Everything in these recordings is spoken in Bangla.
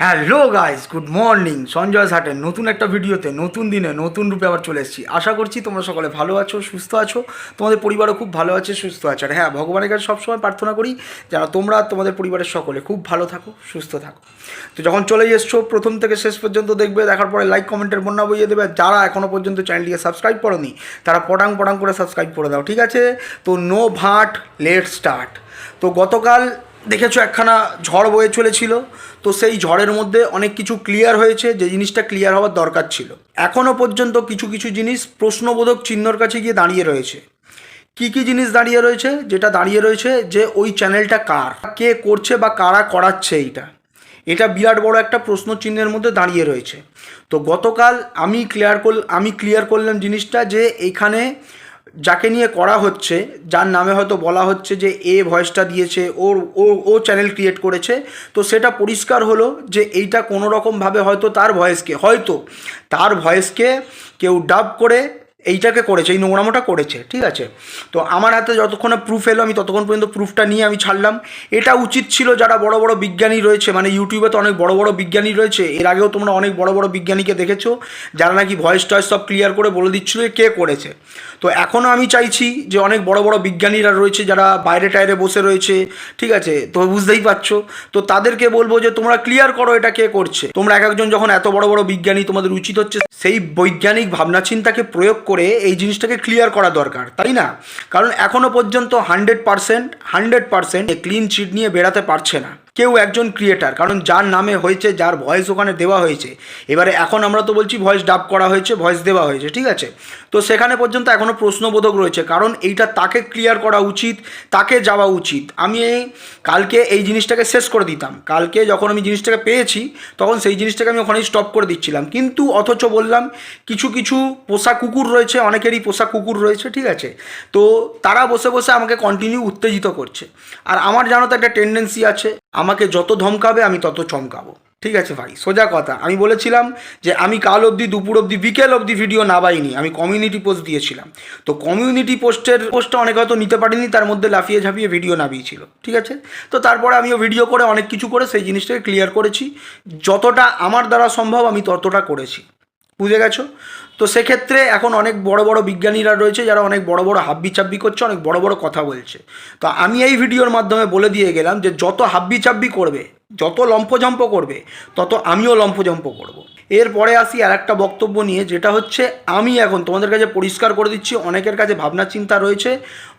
Hello guys, good morning. Sanjay সাটের নতুন একটা ভিডিওতে, নতুন দিনে, নতুন রূপে আবার চলে এসেছি। আশা করছি তোমরা সকলে ভালো আছো, সুস্থ আছো। তোমাদের পরিবারও খুব ভালো আছে, সুস্থ আছে। আর হ্যাঁ ভগবানের কাছে সবসময় প্রার্থনা করি যেন তোমরা তোমাদের পরিবারের সকলে খুব ভালো থাকো, সুস্থ থাকো। তো যখন চলে এসছো, প্রথম থেকে শেষ পর্যন্ত দেখবে, দেখার পরে লাইক কমেন্টের বন্যা বইয়ে দেবে। যারা এখনও পর্যন্ত চ্যানেলটিকে সাবস্ক্রাইব করনি, তারা পটাং পটাং করে সাবস্ক্রাইব করে দাও, ঠিক আছে? তো নো ভাট লেট স্টার্ট তো গতকাল দেখেছ একখানা ঝড় বয়ে চলেছিল? তো সেই ঝড়ের মধ্যে অনেক কিছু ক্লিয়ার হয়েছে, যে জিনিসটা ক্লিয়ার হওয়ার দরকার ছিল। এখনও পর্যন্ত কিছু কিছু জিনিস প্রশ্নবোধক চিহ্নর কাছে গিয়ে দাঁড়িয়ে রয়েছে। কি কি জিনিস দাঁড়িয়ে রয়েছে? যেটা দাঁড়িয়ে রয়েছে যে ওই চ্যানেলটা কার? কে করছে বা কারা করাচ্ছে এইটা? এটা বিরাট বড় একটা প্রশ্ন চিহ্নের মধ্যে দাঁড়িয়ে রয়েছে। তো গতকাল আমি ক্লিয়ার করল আমি ক্লিয়ার করলাম জিনিসটা যে এইখানে যাকে নিয়ে করা হচ্ছে, যার নামে হয়তো বলা হচ্ছে যে এ ভয়েসটা দিয়েছে, ওর ও ও চ্যানেল ক্রিয়েট করেছে, তো সেটা পরিষ্কার হলো যে এইটা কোনো রকমভাবে হয়তো তার ভয়েসকে, হয়তো তার ভয়েসকে কেউ ডাব করে এইটাকে করেছে, এই নোংরামোটা করেছে, ঠিক আছে? তো আমার হাতে যতক্ষণে প্রুফ এলো, আমি ততক্ষণ পর্যন্ত প্রুফটা নিয়ে আমি ছাড়লাম। এটা উচিত ছিল যারা বড় বড় বিজ্ঞানী রয়েছে মানে ইউটিউবে তো অনেক বড় বড় বিজ্ঞানী রয়েছে, এর আগেও তোমরা অনেক বড় বড় বিজ্ঞানীকে দেখেছ, যারা নাকি ভয়েস টয়েস সব ক্লিয়ার করে বলে দিচ্ছিল কে করেছে। তো এখনও আমি চাইছি যে অনেক বড় বড় বিজ্ঞানীরা রয়েছে যারা বাইরে টাইরে বসে রয়েছে, ঠিক আছে? তো বুঝতেই পারছ? তো তাদেরকে বলব যে তোমরা ক্লিয়ার করো এটা কে করছে। তোমরা এক একজন যখন এত বড় বড় বিজ্ঞানী তোমাদের উচিত হচ্ছে, সেই বৈজ্ঞানিক ভাবনা চিন্তাকে প্রয়োগ করে এই জিনিসটাকে ক্লিয়ার করা দরকার, তাই না? কারণ এখনও পর্যন্ত hundred percent hundred percent clean chit নিয়ে বেরাতে পারছে না। কেউ একজন ক্রিয়েটার কারণ যার নামে হয়েছে, যার ভয়েস ওখানে দেওয়া হয়েছে। এবারে এখন আমরা তো বলছি ভয়েস ডাব করা হয়েছে ভয়েস দেওয়া হয়েছে, ঠিক আছে? তো সেখানে পর্যন্ত এখনও প্রশ্নবোধক রয়েছে, কারণ এইটা তাকে ক্লিয়ার করা উচিত, তাকে যাওয়া উচিত। আমি এই কালকে এই জিনিসটাকে শেষ করে দিতাম। কালকে যখন আমি জিনিসটাকে পেয়েছি, তখন সেই জিনিসটাকে আমি ওখানেই স্টপ করে দিচ্ছিলাম। কিন্তু অথচ বললাম, কিছু কিছু পোষা কুকুর রয়েছে, অনেকেরই পোষা কুকুর রয়েছে, ঠিক আছে? তো তারা বসে বসে আমাকে কন্টিনিউ উত্তেজিত করছে। আর আমার জানো তো একটা টেন্ডেন্সি আছে। আমাকে যত ধমকাবে, আমি তত চমকাবো। ঠিক আছে ভাই, সোজা কথা। আমি বলেছিলাম যে আমি কাল অবধি, দুপুর অবধি, বিকেল অবধি ভিডিও না পাইনি আমি কমিউনিটি পোস্ট দিয়েছিলাম। তো কমিউনিটি পোস্টের পোস্টটা অনেক হয়তো নিতে পারিনি, তার মধ্যে লাফিয়ে ঝাঁপিয়ে ভিডিও নামিয়েছিল ঠিক আছে? তো তারপরে আমিও ভিডিও করে অনেক কিছু করে, সেই জিনিসটাকে ক্লিয়ার করেছি। যতটা আমার দ্বারা সম্ভব, আমি ততটা করেছি। বুঝে গেছো? তো সেক্ষেত্রে এখন অনেক বড় বড় বিজ্ঞানীরা রয়েছে যারা অনেক বড় বড় হাব্বি চাব্বি করছে, অনেক বড় বড় কথা বলছে। তো আমি এই ভিডিওর মাধ্যমে বলে দিয়ে গেলাম যে যত হাব্বি চাব্বি করবে যত লম্ফজম্প করবে, তত আমিও লম্ফজম্প করব। এরপরে আসি আর একটা বক্তব্য নিয়ে, যেটা হচ্ছে আমি এখন তোমাদের কাছে পরিষ্কার করে দিচ্ছি, অনেকের কাছে ভাবনা চিন্তা রয়েছে।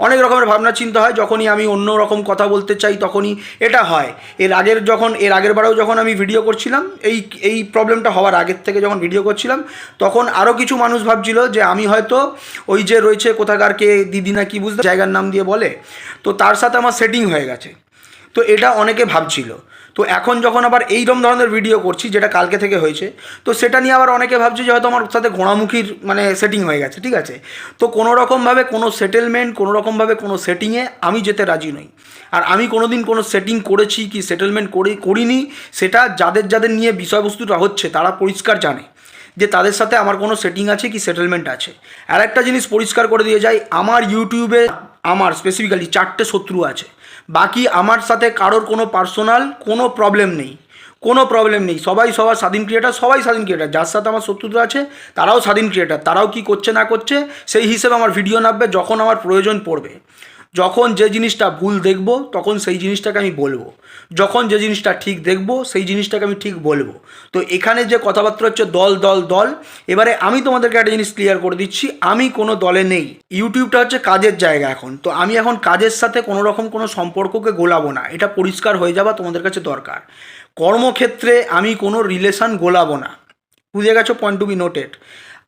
অনেক রকমের ভাবনা চিন্তা হয়, যখনই আমি অন্য রকম কথা বলতে চাই তখনই এটা হয়। এর আগের যখন, এর আগের বারেও যখন আমি ভিডিও করছিলাম, এই এই প্রবলেমটা হওয়ার আগের থেকে যখন ভিডিও করছিলাম, তখন আরও কিছু মানুষ ভাবছিল যে আমি হয়তো ওই যে রয়েছে কোথাকার কে, দিদি না কি বুঝতে, জায়গার নাম দিয়ে বলে, তো তার সাথে আমার সেটিং হয়ে গেছে। তো এটা অনেকে ভাবছিল। তো এখন যখন আবার এইরকম ধরনের ভিডিও করছি, যেটা কালকে থেকে হয়েছে, তো সেটা নিয়ে আবার অনেকে ভাবছে যে হয়তো আমার সাথে ঘোড়ামুখীর মানে সেটিং হয়ে গেছে, ঠিক আছে? তো কোনো রকমভাবে কোনো সেটেলমেন্ট কোনো রকমভাবে কোনো সেটিংয়ে আমি যেতে রাজি নই। আর আমি কোনো দিন কোনো সেটিং করেছি কি সেটেলমেন্ট করে, করিনি, সেটা যাদের যাদের নিয়ে বিষয়বস্তুটা হচ্ছে, তারা পরিষ্কার জানে। যে তাদের সাথে আমার কোনো সেটিং আছে কি সেটেলমেন্ট আছে। আর একটা জিনিস পরিষ্কার করে দিয়ে যাই, আমার ইউটিউবে আমার স্পেসিফিক্যালি চারটে শত্রু আছে। বাকি আমার সাথে কারোর কোনো পার্সোনাল কোনো প্রবলেম নেই। কোনো প্রবলেম নেই। সবাই সবার স্বাধীন ক্রিয়েটার সবাই স্বাধীন ক্রিয়েটার যার সাথে আমার শত্রুতা আছে, তারাও স্বাধীন ক্রিয়েটার তারাও কি করছে না করছে, সেই হিসেবে আমার ভিডিও নামবে, যখন আমার প্রয়োজন পড়বে। যখন যে জিনিসটা ভুল দেখব, তখন সেই জিনিসটাকে আমি বলব। যখন যে জিনিসটা ঠিক দেখব, সেই জিনিসটাকে আমি ঠিক বলব। তো এখানে যে কথাবার্তা হচ্ছে দল দল দল, এবারে আমি তোমাদেরকে একটা জিনিস ক্লিয়ার করে দিচ্ছি। আমি কোনো দলে নেই। ইউটিউবটা হচ্ছে কাজের জায়গা এখন। তো আমি এখন কাজের সাথে কোনো রকম কোনো সম্পর্ককে গোলাবো না। এটা পরিষ্কার হয়ে যাওয়া তোমাদের কাছে দরকার। কর্মক্ষেত্রে আমি কোনো রিলেশন গোলাবো না। বুঝে গেছো পয়েন্ট টু বি নোটেড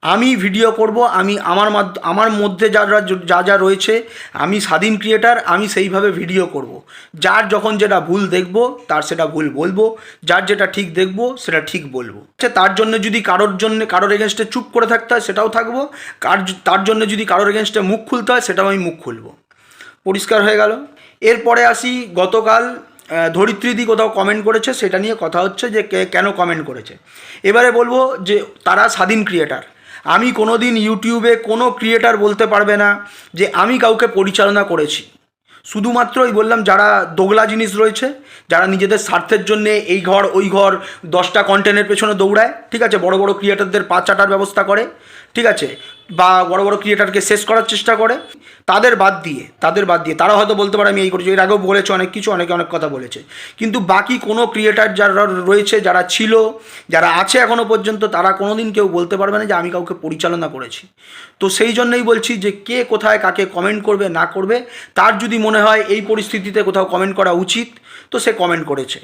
আমি ভিডিও করব, আমি আমার আমার মধ্যে যা যা যা রয়েছে, আমি স্বাধীন ক্রিয়েটার আমি সেইভাবে ভিডিও করব। যার যখন যেটা ভুল দেখব, তার সেটা ভুল বলব, যার যেটা ঠিক দেখব, সেটা ঠিক বলব। আচ্ছা তার জন্য যদি কারোর জন্য, কারোর এগেনস্টে চুপ করে থাকতে হয়, সেটাও থাকব। কার তার জন্য যদি কারোর এগেনস্টে মুখ খুলতে হয়, সেটাও আমি মুখ খুলবো। পরিষ্কার হয়ে গেল। এরপরে আসি গতকাল ধরিত্রীদি কোথাও কমেন্ট করেছে, সেটা নিয়ে কথা হচ্ছে যে কেন কমেন্ট করেছে। এবারে বলব যে, তারা স্বাধীন ক্রিয়েটার আমি কোনো দিন ইউটিউবে কোনো ক্রিয়েটার বলতে পারবে না যে আমি কাউকে পরিচালনা করেছি। শুধুমাত্রই বললাম যারা দোগলা জিনিস রয়েছে, যারা নিজেদের স্বার্থের জন্যে এই ঘর, ওই ঘর, দশটা কন্টেন্টের পেছনে দৌড়ায়, ঠিক আছে? বড় বড় ক্রিয়েটারদের পা চাটার ব্যবস্থা করে। ঠিক আছে? বা বড় বড় ক্রিয়েটারকে শেষ করার চেষ্টা করে। তাদের বাদ দিয়ে, তাদের বাদ দিয়ে তারা হয়তো বলতে পারে আমি এই করেছি, এর আগেও বলেছে অনেক কিছু, অনেকে অনেক কথা বলেছে। কিন্তু বাকি কোনো ক্রিয়েটার যারা রয়েছে, যারা ছিল, যারা আছে এখনও পর্যন্ত, তারা কোনো দিন কেউ বলতে পারবে না যে আমি কাউকে পরিচালনা করেছি। তো সেই জন্যই বলছি যে কে কোথায় কাকে কমেন্ট করবে, না করবে, তার যদি মনে হয় এই পরিস্থিতিতে কোথাও কমেন্ট করা উচিত, তো সে কমেন্ট করেছে।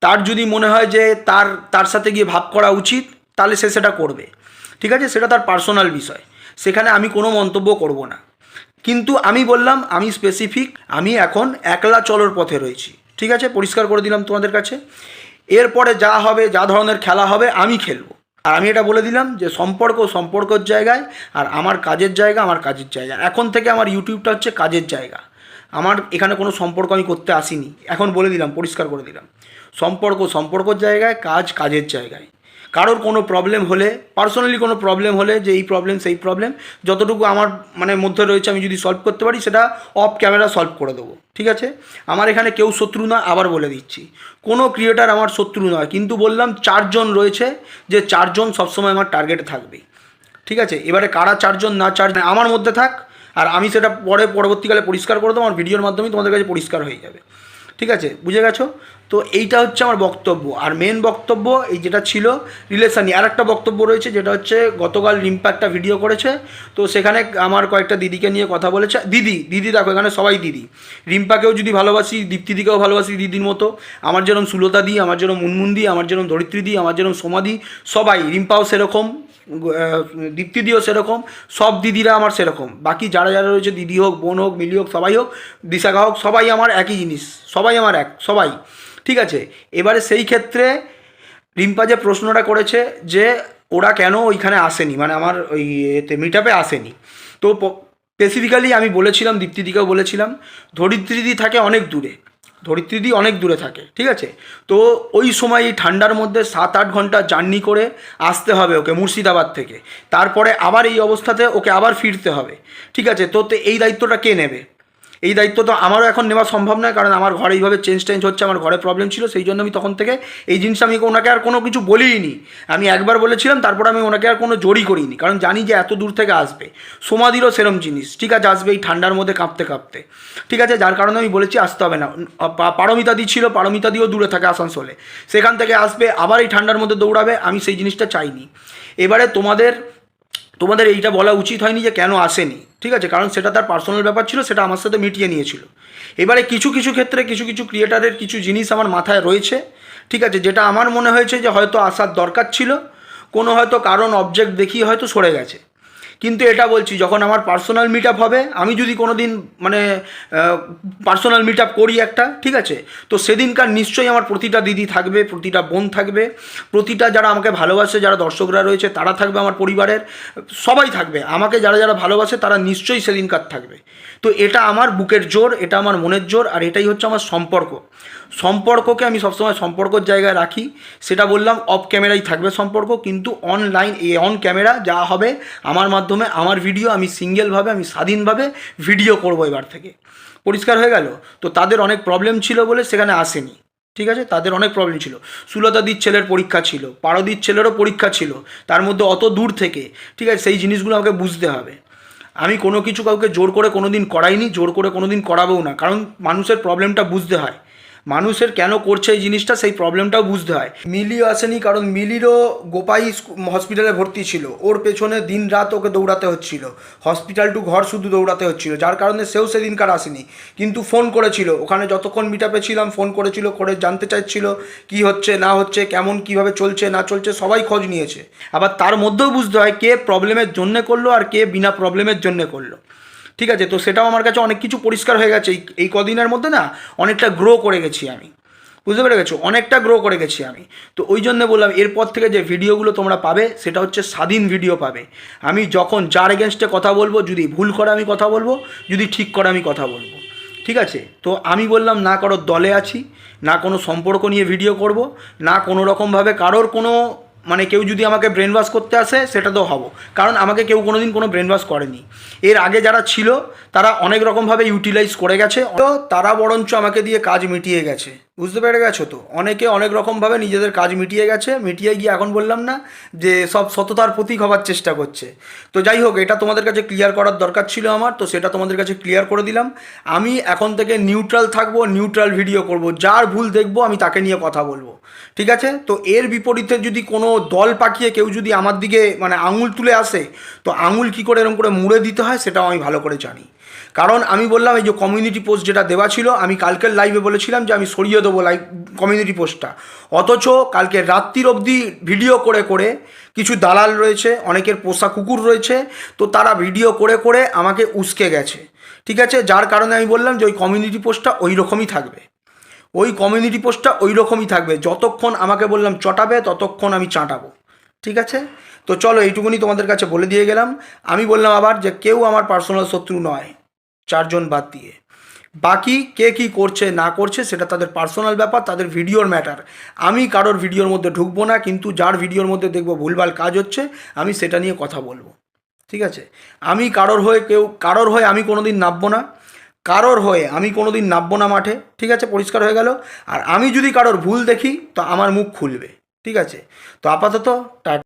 তার যদি মনে হয় যে তার তার সাথে গিয়ে ভাব করা উচিত, তাহলে সে সেটা করবে। ঠিক আছে? সেটা তার পার্সোনাল বিষয়। সেখানে আমি কোনো মন্তব্য করব না। কিন্তু আমি বললাম, আমি স্পেসিফিক আমি এখন একলা চলর পথে রয়েছি। ঠিক আছে? পরিষ্কার করে দিলাম তোমাদের কাছে। এরপরে যা হবে, যা ধরনের খেলা হবে, আমি খেলব। আর আমি এটা বলে দিলাম যে সম্পর্ক সম্পর্কর জায়গায় আর আমার কাজের জায়গা আমার কাজের জায়গা। এখন থেকে আমার ইউটিউবটা হচ্ছে কাজের জায়গা। আমার এখানে কোনো সম্পর্ক আমি করতে আসিনি। এখন বলে দিলাম, পরিষ্কার করে দিলাম। সম্পর্ক সম্পর্কর জায়গায়, কাজ কাজের জায়গায়। কারোর কোনো প্রবলেম হলে পার্সোনালি কোনো প্রবলেম হলে যে এই প্রবলেম সেই প্রবলেম যতটুকু আমার মানে মধ্যে রয়েছে আমি যদি সলভ করতে পারি, সেটা অফ ক্যামেরা সলভ করে দেবো। ঠিক আছে? আমার এখানে কেউ শত্রু না আবার বলে দিচ্ছি। কোনো ক্রিয়েটার আমার শত্রু নয়, কিন্তু বললাম চারজন রয়েছে যে চারজন সবসময় আমার টার্গেটে থাকবে ঠিক আছে? এবারে কারা চারজন না চারজন আমার মধ্যে থাক, আর আমি সেটা পরে পরবর্তীকালে পরিষ্কার করে দেবো, আমার ভিডিওর মাধ্যমে তোমাদের কাছে পরিষ্কার হয়ে যাবে। ঠিক আছে? বুঝে গেছো? তো এইটা হচ্ছে আমার বক্তব্য। আর মেন বক্তব্য এই যেটা ছিল রিলেশন নিয়ে। আর একটা বক্তব্য রয়েছে যেটা হচ্ছে গতকাল রিম্পা একটা ভিডিও করেছে। তো সেখানে আমার কয়েকটা দিদিকে নিয়ে কথা বলেছে। দিদি দিদি দেখো এখানে সবাই দিদি। রিম্পাকেও যদি ভালোবাসি দীপ্তিদিকেও ভালোবাসি দিদির মতো। আমার যেরকম সুলতা দি আমার যেরকম মুনমুন দি আমার যেরকম ধরিত্রী দি আমার যেরকম সোমাদি সবাই রিম্পাও সেরকম আহ, দীপ্তিদিও সেরকম সব দিদিরা আমার সেরকম। বাকি যারা যারা রয়েছে দিদি হোক বোন হোক মিলি হোক সবাই হোক দিশাখা হোক সবাই আমার একই জিনিস। সবাই আমার এক সবাই। ঠিক আছে? এবারে সেই ক্ষেত্রে রিম্পা যে প্রশ্নটা করেছে যে ওরা কেন ওইখানে আসেনি মানে আমার ওই এতে মিট আপে আসেনি। তো স্পেসিফিক্যালি আমি বলেছিলাম, দীপ্তিদিকেও বলেছিলাম, ধরিত্রীদি থাকে অনেক দূরে, ধরিত্রীদি অনেক দূরে থাকে, ঠিক আছে? তো ওই সময় এই ঠান্ডার মধ্যে সাত আট ঘণ্টা জার্নি করে আসতে হবে ওকে মুর্শিদাবাদ থেকে। তারপরে আবার এই অবস্থাতে ওকে আবার ফিরতে হবে, ঠিক আছে? তো এই দায়িত্বটা কে নেবে? এই দায়িত্ব তো আমারও এখন নেওয়া সম্ভব নয়, কারণ আমার ঘরে এইভাবে চেঞ্জ টেঞ্জ হচ্ছে, আমার ঘরে প্রবলেম ছিল, সেই জন্য আমি তখন থেকে এই জিনিসটা আমি ওনাকে আর কোনো কিছু বলিনি। আমি একবার বলেছিলাম, তারপর আমি ওনাকে আর কোনো জোরই করিনি, কারণ জানি যে এত দূর থেকে আসবে। সমাধিরও সেরম জিনিস, ঠিক আছে, আসবে এই ঠান্ডার মধ্যে কাঁপতে কাঁপতে। ঠিক আছে, যার কারণে আমি বলেছি, আসতে হবে না। পারমিতাদি ছিল, পারমিতাদিও দূরে থাকে আসানসোলে। সেখান থেকে আসবে, আবার এই ঠান্ডার মধ্যে দৌড়াবে, আমি সেই জিনিসটা চাইনি। এবারে তোমাদের তোমাদের এইটা বলা উচিত হয়নি যে কেন আসেনি, ঠিক আছে? কারণ সেটা তার পার্সোনাল ব্যাপার ছিল, সেটা আমার সাথে মিটিয়ে নিয়েছিল। এবারে কিছু কিছু ক্ষেত্রে কিছু কিছু ক্রিয়েটারের কিছু জিনিস আমার মাথায় রয়েছে, ঠিক আছে? যেটা আমার মনে হয়েছে যে হয়তো আসার দরকার ছিল, কোনো হয়তো কারণ অবজেক্ট দেখিয়ে হয়তো সরে গেছে। কিন্তু এটা বলছি, যখন আমার পার্সোনাল মিট হবে, আমি যদি কোনো দিন মানে পার্সোনাল মিট করি একটা, ঠিক আছে? তো সেদিনকার নিশ্চয়ই আমার প্রতিটা দিদি থাকবে, প্রতিটা বোন থাকবে, প্রতিটা যারা আমাকে ভালোবাসে, যারা দর্শকরা রয়েছে, তারা থাকবে আমার পরিবারের, সবাই থাকবে। আমাকে যারা যারা ভালোবাসে, তারা নিশ্চয়ই সেদিনকার থাকবে। তো এটা আমার বুকের জোর, এটা আমার মনের জোর, আর এটাই হচ্ছে আমার সম্পর্ক। সম্পর্ককে আমি সবসময় সম্পর্কর জায়গায় রাখি। সেটা বললাম অফ ক্যামেরাই থাকবে সম্পর্ক, কিন্তু অনলাইন এ অন ক্যামেরা যা হবে, আমার মাধ্যমে আমার ভিডিও আমি সিঙ্গেলভাবে আমি স্বাধীনভাবে ভিডিও করব এবার থেকে। পরিষ্কার হয়ে গেল? তো তাদের অনেক প্রবলেম ছিল বলে সেখানে আসেনি। ঠিক আছে? তাদের অনেক প্রবলেম ছিল। সুলতাদির ছেলের পরীক্ষা ছিল পারদির ছেলেরও পরীক্ষা ছিল, তার মধ্যে অত দূর থেকে। ঠিক আছে? সেই জিনিসগুলো আমাকে বুঝতে হবে। আমি কোনো কিছু কাউকে জোর করে কোনো দিন করাইনি, জোর করে কোনো দিন করাবও না। কারণ মানুষের প্রবলেমটা বুঝতে হয়। মানুষের কেন করছে এই জিনিসটা সেই প্রবলেমটাও বুঝতে হয়। মিলিও আসেনি, কারণ মিলিরও গোপাই হসপিটালে ভর্তি ছিল। ওর পেছনে দিন রাত ওকে দৌড়াতে হচ্ছিল। হসপিটাল টু ঘর শুধু দৌড়াতে হচ্ছিল, যার কারণে সেও সেদিনকার আসেনি। কিন্তু ফোন করেছিল। ওখানে যতক্ষণ মিটাপে ছিলাম ফোন করেছিল, করে জানতে চাইছিল কি হচ্ছে, না হচ্ছে, কেমন, কীভাবে চলছে, না চলছে, সবাই খোঁজ নিয়েছে। আবার তার মধ্যেও বুঝতে হয় কে প্রবলেমের জন্যে করল আর কে বিনা প্রবলেমের জন্যে করল। ঠিক আছে, তো সেটাও আমার কাছে অনেক কিছু পরিষ্কার হয়ে গেছে। এই কদিনের মধ্যে না অনেকটা গ্রো করে গেছি আমি। বুঝতে পেরে গেছো? অনেকটা গ্রো করে গেছি আমি। তো ওই জন্য বললাম, এরপর থেকে যে ভিডিওগুলো তোমরা পাবে, সেটা হচ্ছে স্বাধীন ভিডিও পাবে। আমি যখন যার এগেনস্টে কথা বলব, যদি ভুল করে আমি কথা বলব, যদি ঠিক করে আমি কথা বলব। ঠিক আছে? তো আমি বললাম, না কারোর দলে আছি, না কোনো সম্পর্ক নিয়ে ভিডিও করব, না কোনো রকমভাবে কারোর কোনো মানে কেউ যদি আমাকে ব্রেন ওয়াশ করতে আসে, সেটা তো হব। কারণ আমাকে কেউ কোনো দিন কোনো ব্রেন ওয়াশ করেনি। এর আগে যারা ছিল, তারা অনেক রকমভাবে ইউটিলাইজ করে গেছে। তারা বরঞ্চ আমাকে দিয়ে কাজ মিটিয়ে গেছে। বুঝতে পেরে গেছো তো? অনেকে অনেক রকমভাবে নিজেদের কাজ মিটিয়ে গেছে, মিটিয়ে গিয়ে এখন বললাম না যে সব সততার প্রতীক হবার চেষ্টা করছে। তো যাই হোক, এটা তোমাদের কাছে ক্লিয়ার করার দরকার ছিল আমার, তো সেটা তোমাদের কাছে ক্লিয়ার করে দিলাম। আমি এখন থেকে নিউট্রাল থাকব নিউট্রাল ভিডিও করব, যার ভুল দেখব আমি তাকে নিয়ে কথা বলব। ঠিক আছে? তো এর বিপরীতে যদি কোনো দল পাকিয়ে কেউ যদি আমার দিকে মানে আঙুল তুলে আসে, তো আঙুল কী করে এরকম করে মুড়ে দিতে হয় সেটাও আমি ভালো করে জানি। কারণ আমি বললাম, এই যে কমিউনিটি পোস্ট যেটা দেওয়া ছিল, আমি কালকের লাইভে বলেছিলাম যে আমি সরিয়ে দেবো লাইভ কমিউনিটি পোস্টটা অথচ কালকে রাত্রির অবধি ভিডিও করে করে কিছু দালাল রয়েছে, অনেকের পোষা কুকুর রয়েছে, তো তারা ভিডিও করে করে আমাকে উস্কে গেছে। ঠিক আছে? যার কারণে আমি বললাম যে ওই কমিউনিটি পোস্টটা ওই রকমই থাকবে। ওই কমিউনিটি পোস্টটা ওই রকমই থাকবে। যতক্ষণ আমাকে বললাম চটাবে, ততক্ষণ আমি চাঁটাবো। ঠিক আছে? তো চলো, এইটুকুনি তোমাদের কাছে বলে দিয়ে গেলাম। আমি বললাম আবার যে কেউ আমার পার্সোনাল শত্রু নয়। চারজন বাদ দিয়ে। বাকি কে কি করছে, না করছে, সেটা তাদের পার্সোনাল ব্যাপার, তাদের ভিডিওর ম্যাটার আমি কারোর ভিডিওর মধ্যে ঢুকবো না, কিন্তু যার ভিডিওর মধ্যে দেখব ভুলভাল কাজ হচ্ছে, আমি সেটা নিয়ে কথা বলব। ঠিক আছে? আমি কারোর হয়ে কেউ, কারোর হয়ে আমি কোনো দিন নামবো না। কারোর হয়ে আমি কোনো দিন নামবো না মাঠে। ঠিক আছে? পরিষ্কার হয়ে গেল। আর আমি যদি কারোর ভুল দেখি, তো আমার মুখ খুলবে। ঠিক আছে? তো আপাতত, টা